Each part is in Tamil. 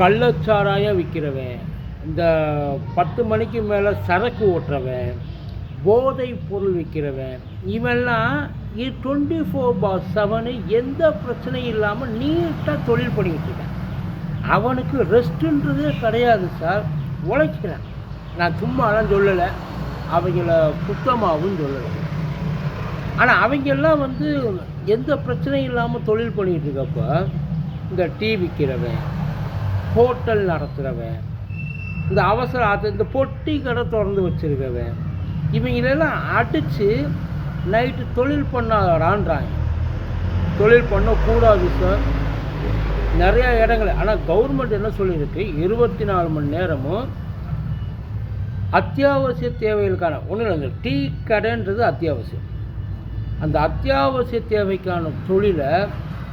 கள்ளச்சாராயம் விற்கிறவன் இந்த பத்து மணிக்கு மேலே சரக்கு ஓட்டுறவன் போதை பொருள் விற்கிறவன் இவெல்லாம் டுவெண்ட்டி ஃபோர் பார் செவனு எந்த பிரச்சனையும் இல்லாமல் நீட்டாக தொழில் பண்ணிக்கிட்டு இருக்கான். அவனுக்கு ரெஸ்ட்டுன்றதே கிடையாது சார் உழைக்கிறான். நான் சும்மாலாம் சொல்லலை. அவங்கள குத்தமாகவும் சொல்லலை. ஆனால் அவங்கெல்லாம் வந்து எந்த பிரச்சனையும் இல்லாமல் தொழில் பண்ணிகிட்டு இருக்கப்போ இந்த டீ விற்கிறவன் ஹோட்டல் நடத்துகிறவன் இந்த அவசர ஆத்த இந்த பொட்டி கடை திறந்து வச்சிருக்கவன். இவங்களெல்லாம் அடித்து நைட்டு தொழில் பண்ணாடான்றாங்க தொழில் பண்ணக்கூடாது சார் நிறையா இடங்கள் ஆனால் கவர்மெண்ட் என்ன சொல்லியிருக்கு? இருபத்தி நாலு மணி நேரமும் அத்தியாவசிய தேவைகளுக்கான ஒன்றும் இல்லைங்க டீ கடைன்றது அத்தியாவசியம். அந்த அத்தியாவசிய தேவைக்கான தொழிலை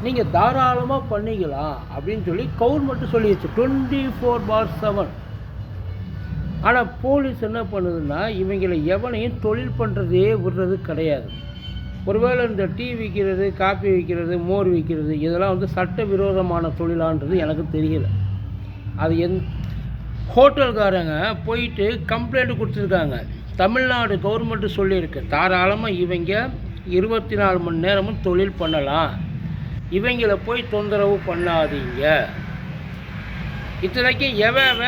நீங்கள் தாராளமாக பண்ணிக்கலாம் அப்படின்னு சொல்லி கவர்மெண்ட்டு சொல்லிடுச்சு டுவெண்ட்டி ஃபோர் பார் செவன் ஆனால் போலீஸ் என்ன பண்ணுதுன்னா இவங்களை எவனையும் தொழில் பண்ணுறதே விடுறது கிடையாது. ஒருவேளை இந்த டீ விற்கிறது காப்பி விற்கிறது மோர் விற்கிறது இதெல்லாம் வந்து சட்ட விரோதமான தொழிலான்றது எனக்கு தெரியல. அது எந் ஹோட்டல்காரங்க போயிட்டு கம்ப்ளைண்ட் கொடுத்துருக்காங்க. தமிழ்நாடு கவர்மெண்ட்டு சொல்லியிருக்கு தாராளமாக இவங்க இருபத்தி நாலு மணி நேரமும் தொழில் பண்ணலாம். இவங்கள போய் தொந்தரவு பண்ணாதீங்க. இத்தனைக்கும் எவன்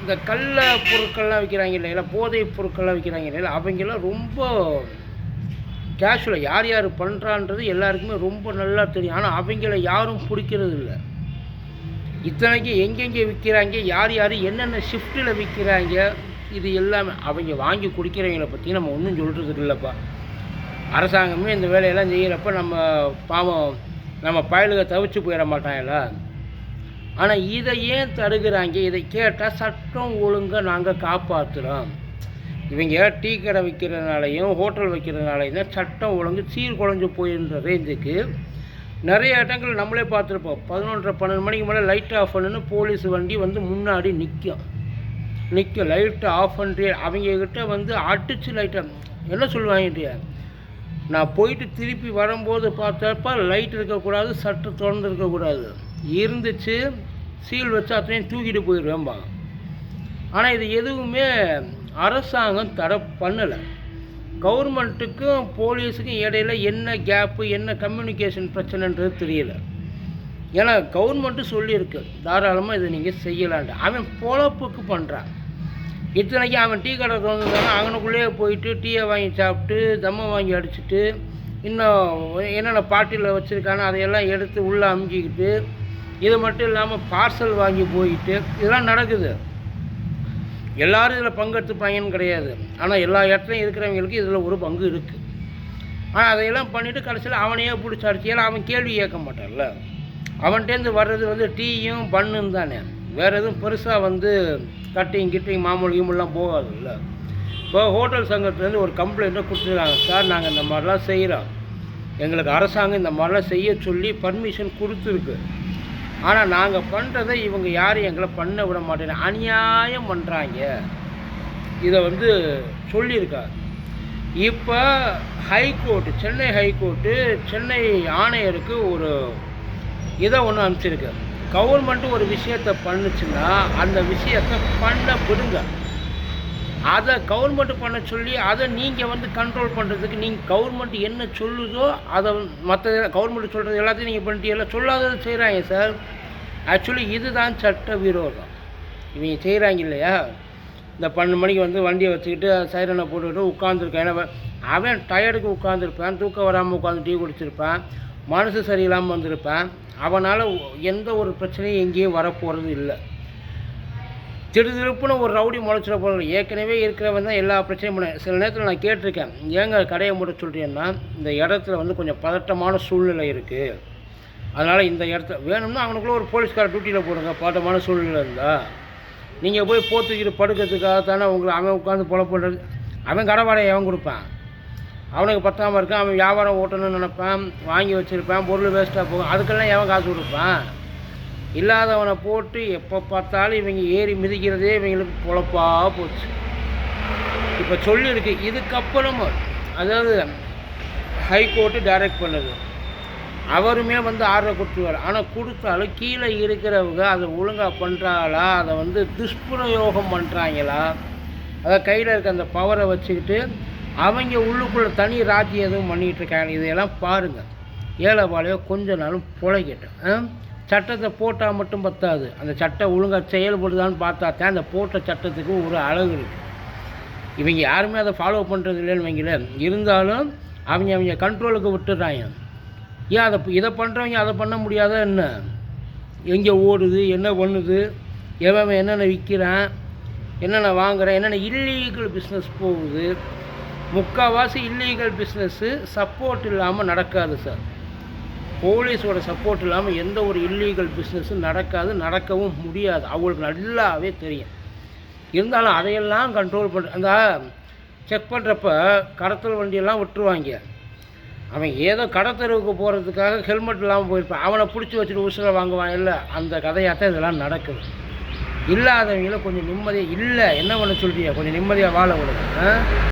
இந்த கள்ள பொருட்கள்லாம் விற்கிறாங்க இல்லைங்களா போதை பொருட்கள்லாம் விற்கிறாங்க இல்லைங்களா அவங்கெல்லாம் ரொம்ப கேஷுவலாக யார் யார் பண்ணுறான்றது எல்லாருக்குமே ரொம்ப நல்லா தெரியும். ஆனால் அவங்கள யாரும் பிடிக்கிறது இல்லை. இத்தனைக்கு எங்கெங்கே விற்கிறாங்க யார் யார் என்னென்ன ஷிஃப்ட்டில் விற்கிறாங்க இது எல்லாமே அவங்க வாங்கி குடிக்கிறவங்கள பற்றி நம்ம ஒன்றும் சொல்கிறதுக்கு இல்லைப்பா. அரசாங்கமே இந்த வேலையெல்லாம் செய்கிறப்ப நம்ம பாவம் நம்ம பயலுக தவிச்சு போயிட மாட்டாங்கல்ல ஆனால் இதை ஏன் தடுக்கிறாங்க இதை கேட்டால் சட்டம் ஒழுங்காக நாங்கள் காப்பாற்றுறோம் இவங்க டீ கடை வைக்கிறதுனாலையும் ஹோட்டல் வைக்கிறதுனாலையும் தான் சட்டம் ஒழுங்கு சீர்குலைஞ்சு போயின்ற ரேஞ்சுக்கு நிறைய இடங்கள் நம்மளே பார்த்துருப்போம். பதினொன்றரை பன்னெண்டு மணிக்கு மேலே லைட் ஆஃப் பண்ணுன்னு போலீஸ் வண்டி வந்து முன்னாடி நிற்கும். நிற்கும். லைட்டை ஆஃப் பண்ணுறிய அவங்கக்கிட்ட வந்து அடிச்சு லைட்டை என்ன சொல்லுவாங்க நான் போயிட்டு திருப்பி வரும்போது பார்த்தப்ப லைட் இருக்கக்கூடாது சற்று திறந்து இருக்கக்கூடாது. இருந்துச்சு சீல் வச்சு அத்தனையும் தூக்கிட்டு போயிடுவேன்பா. ஆனால் இது எதுவுமே அரசாங்கம் தடை பண்ணலை. கவர்மெண்ட்டுக்கும் போலீஸுக்கும் இடையில என்ன கேப்பு என்ன கம்யூனிகேஷன் பிரச்சனைன்றது தெரியல. ஏன்னா கவர்மெண்ட்டு சொல்லியிருக்கு தாராளமாக இதை நீங்கள் செய்யலான்ட்டு. அவன் பொழப்புக்கு பண்ணுறான் இத்தனைக்கு அவன் டீ கடை திறந்துருந்தானா அவனுக்குள்ளேயே போயிட்டு டீயை வாங்கி சாப்பிட்டு தம்மை வாங்கி அடிச்சுட்டு இன்னும் என்னென்ன பாட்டியில் வச்சுருக்கானோ அதையெல்லாம் எடுத்து உள்ளே அமுக்கிக்கிட்டு இது மட்டும் இல்லாமல் பார்சல் வாங்கி போயிட்டு இதெல்லாம் நடக்குது. எல்லோரும் இதில் பங்கெடுத்து பையன் கிடையாது. ஆனால் எல்லா இடத்துலையும் இருக்கிறவங்களுக்கு இதில் ஒரு பங்கு இருக்குது ஆனால் அதையெல்லாம் பண்ணிவிட்டு கடைசியில் அவனையே பிடிச்சி அடிச்சியால் அவன் கேள்வி கேட்க மாட்டான்ல. அவன்கிட்டேருந்து வர்றது வந்து டீயும் பண்ணுன்னு தானே. வேறு எதுவும் பெருசாக வந்து கட்டிங் கிட்டிங் மாமூல் கீமுலாம் போகாதுல்ல. இப்போ ஹோட்டல் சங்கத்துலேருந்து ஒரு கம்ப்ளைண்ட்டை கொடுத்துருக்காங்க. சார் நாங்கள் இந்த மாதிரிலாம் செய்கிறோம் எங்களுக்கு அரசாங்கம் இந்த மாதிரிலாம் செய்ய சொல்லி பர்மிஷன் கொடுத்துருக்கு. ஆனால் நாங்கள் பண்ணுறதை இவங்க யாரும் எங்களை பண்ண விட மாட்டேங்க அநியாயம் பண்ணுறாங்க இதை வந்து சொல்லியிருக்காரு. இப்போ high court Chennai high court Chennai ஆணையருக்கு ஒரு இதை ஒன்று அனுப்பிச்சிருக்காரு. கவர்மெண்ட்டு ஒரு விஷயத்தை பண்ணுச்சுன்னா அந்த விஷயத்தை பண்ண விடுங்க. அதை கவர்மெண்ட் பண்ண சொல்லி அதை நீங்கள் வந்து கண்ட்ரோல் பண்ணுறதுக்கு நீங்கள் கவர்மெண்ட் என்ன சொல்லுதோ அதை மற்ற கவர்மெண்ட் சொல்கிறது எல்லாத்தையும் நீங்கள் பண்ணிட்டீங்களா சொல்லாததை செய்கிறாங்க சார் ஆக்சுவலி இதுதான் சட்ட விரோதம். இவங்க செய்கிறாங்க இல்லையா? இந்த பன்னெண்டு மணிக்கு வந்து வண்டியை வச்சுக்கிட்டு சைரனை போட்டுக்கிட்டு உட்காந்துருக்கான் ஏன்னா அவன் டயர்டுக்கு உட்காந்துருப்பான் தூக்கம் வராமல் உட்காந்து டீ குடிச்சிருப்பான். மனசு சரியில்லாமல் வந்திருப்பேன். அவனால் எந்த ஒரு பிரச்சனையும் எங்கேயும் வரப்போகிறது இல்லை. திடுதிருப்புன்னு ஒரு ரவுடி முளைச்சிட போகிறது ஏற்கனவே இருக்கிறவன் தான் எல்லா பிரச்சனையும் பண்ண. சில நேரத்தில் நான் கேட்டிருக்கேன் ஏங்க கடையை மூட சொல்கிறேன்னா இந்த இடத்துல வந்து கொஞ்சம் பதட்டமான சூழ்நிலை இருக்குது அதனால் இந்த இடத்த வேணும்னா அவனுக்குள்ளே ஒரு போலீஸ்கார டியூட்டியில் போடுங்க. பதட்டமான சூழ்நிலை இருந்தால் நீங்கள் போய் போத்துக்கிட்டு படுக்கிறதுக்காக தானே உங்களை அவன் உட்காந்து பொழப்பு அவன் கடை வாடகை அவன் கொடுப்பான். அவனுக்கு பத்தாமல் இருக்கான் அவன் வியாபாரம் ஓட்டணும்னு நினைப்பான் வாங்கி வச்சுருப்பான் பொருள் வேஸ்ட்டாக போகும். அதுக்கெல்லாம் எவன் காசு கொடுப்பான்? இல்லாதவனை போட்டு எப்போ பார்த்தாலும் இவங்க ஏறி மிதிக்கிறதே இவங்களுக்கு பொழப்பாக போச்சு. இப்போ சொல்லியிருக்கு இதுக்கப்புறமும் அதாவது ஹைகோர்ட்டு டைரக்ட் பண்ணுது. அவருமே வந்து ஆர்டர் கொடுத்துருவார். ஆனால் கொடுத்தாலும் கீழே இருக்கிறவங்க அதை ஒழுங்காக பண்ணுறாங்களா அதை வந்து துஷ்பிரயோகம் பண்ணுறாங்களா அதை கையில் இருக்க அந்த பவரை வச்சுக்கிட்டு அவங்க உள்ளுக்குள்ளே தனி ராஜ்யம் எதுவும் பண்ணிகிட்டு இருக்காங்க. இதையெல்லாம் பாருங்கள் ஏழை வாழையோ கொஞ்ச நாளும் பிழைக்கட்டும் சட்டத்தை போட்டால் மட்டும் பத்தாது. அந்த சட்டம் ஒழுங்காக செயல்படுதான்னு பார்த்தா தான் அந்த போட்ட சட்டத்துக்கு ஒரு அழகு இருக்குது இவங்க யாருமே அதை ஃபாலோ பண்ணுறது இல்லைன்னு வைங்களேன். இருந்தாலும் அவங்க அவங்க கண்ட்ரோலுக்கு விட்டுறாங்க. ஏன் அதை இதை பண்ணுறவங்க அதை பண்ண முடியாத என்ன? எங்கே ஓடுது? என்ன பண்ணுது? எவன் என்னென்ன விற்கிறான் என்னென்ன வாங்குறான்? என்னென்ன இல்லீகல் பிஸ்னஸ் போகுது? முக்கால்வாசி இல்லீகல் பிஸ்னஸ்ஸு சப்போர்ட் இல்லாமல் நடக்காது சார் போலீஸோட சப்போர்ட் இல்லாமல் எந்த ஒரு இல்லீகல் பிஸ்னஸும் நடக்காது நடக்கவும் முடியாது. அவங்களுக்கு நல்லாவே தெரியும். இருந்தாலும் அதையெல்லாம் கண்ட்ரோல் பண்ணுற அந்த செக் பண்ணுறப்ப கடத்தல் வண்டியெல்லாம் விட்டுருவாங்க. அவன் ஏதோ கடத்தருவுக்கு போகிறதுக்காக ஹெல்மெட் இல்லாமல் போயிருப்பான். அவனை பிடிச்சி வச்சுட்டு உசுரை வாங்குவான். இல்லை அந்த கதையாகத்தான் இதெல்லாம் நடக்குது. இல்லாதவங்கள கொஞ்சம் நிம்மதியாக இல்லை என்ன பண்ண சொல்கிறீங்க கொஞ்சம் நிம்மதியாக வாழ விடுங்க